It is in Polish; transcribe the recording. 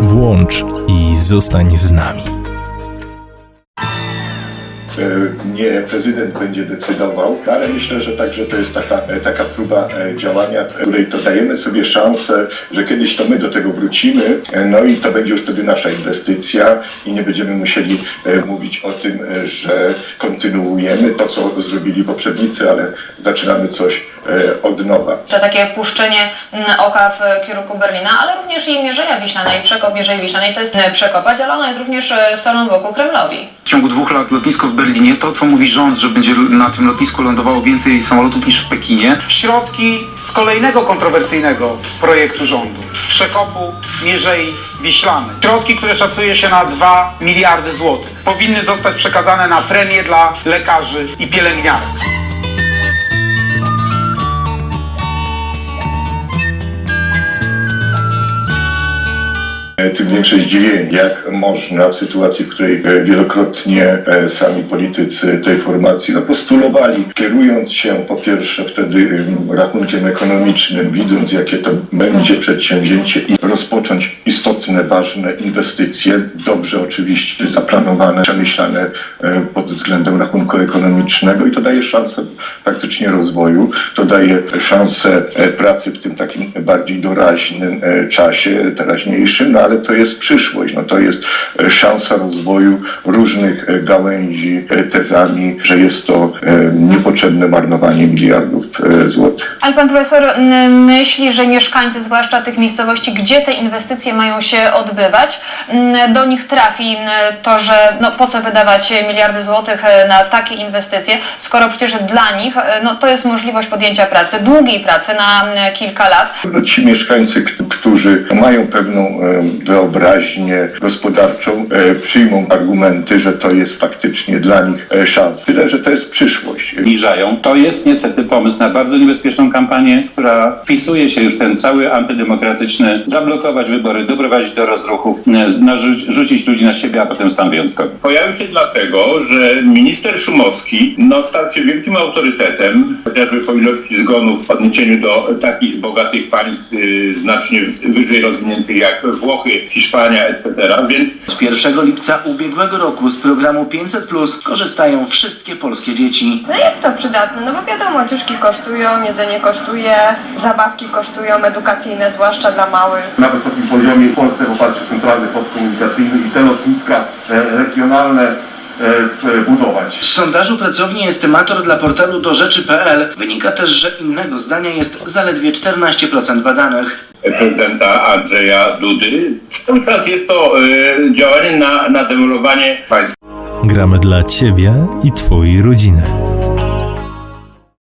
Włącz i zostań z nami. E, nie prezydent będzie decydował, ale myślę, że także to jest taka, e, taka próba e, działania, której to dajemy sobie szansę, że kiedyś to my do tego wrócimy, no i to będzie już wtedy nasza inwestycja i nie będziemy musieli mówić o tym, że kontynuujemy to, co zrobili poprzednicy, ale zaczynamy coś od nowa. To takie puszczenie mm, oka w kierunku Berlina, ale również i Mierzeja Wiślanej, przekop Mierzei Wiślanej to jest e, przekopać, ale ona jest również e, solą wokół Kremlowi. W ciągu dwóch lat lotnisko w Berlinie, to co mówi rząd, że będzie na tym lotnisku lądowało więcej samolotów niż w Pekinie, środki z kolejnego kontrowersyjnego projektu rządu przekopu Mierzei Wiślanej. Środki, które szacuje się na 2 miliardy złotych, powinny zostać przekazane na premie dla lekarzy i pielęgniarek. Tym większe zdziwienie, jak można w sytuacji, w której e, wielokrotnie e, sami politycy tej formacji no, postulowali, kierując się po pierwsze wtedy rachunkiem ekonomicznym, widząc jakie to będzie przedsięwzięcie i rozpocząć istotne, ważne inwestycje, dobrze oczywiście zaplanowane, przemyślane e, pod względem rachunku ekonomicznego i to daje szansę faktycznie rozwoju, to daje szansę e, pracy w tym takim bardziej doraźnym e, czasie, teraźniejszym, no ale to jest przyszłość, no to jest e, szansa rozwoju różnych e, gałęzi e, tezami, że jest to niepotrzebne marnowanie miliardów złotych. Ale pan profesor myśli, że mieszkańcy, zwłaszcza tych miejscowości, gdzie te inwestycje mają się odbywać, do nich trafi to, że no, po co wydawać miliardy złotych na takie inwestycje, skoro przecież dla nich no, to jest możliwość podjęcia pracy, długiej pracy na kilka lat. No, ci mieszkańcy, którzy mają pewną wyobraźnię gospodarczą, e, przyjmą argumenty, że to jest faktycznie dla nich e, szansa. Tyle, że to jest przyszłość. obniżają. To jest niestety pomysł na bardzo niebezpieczną kampanię, która wpisuje się już w ten cały antydemokratyczny, zablokować wybory, doprowadzić do rozruchów, e, rzucić ludzi na siebie, a potem stan wyjątkowy. Pojawił się dlatego, że minister Szumowski no, stał się wielkim autorytetem, chociażby po ilości zgonów w odniesieniu do takich bogatych państw y, znacznie w- wyżej rozwiniętych jak Włochy, Hiszpania, etc. Więc Od 1 lipca ubiegłego roku z programu 500 Plus korzystają wszystkie polskie dzieci. No jest to przydatne, no bo wiadomo, ciuszki kosztują, jedzenie kosztuje, zabawki kosztują, edukacyjne, zwłaszcza dla małych. na wysokim poziomie w Polsce w oparciu o centralny port komunikacyjny i te lotniska e, regionalne budować. Z sondażu pracowni Estymator dla portalu do rzeczy.pl wynika też, że innego zdania jest zaledwie 14% badanych. prezydenta Andrzeja Dudy. Cały czas jest to y, działanie na, na demolowanie państwa. Gramy dla Ciebie i Twojej rodziny.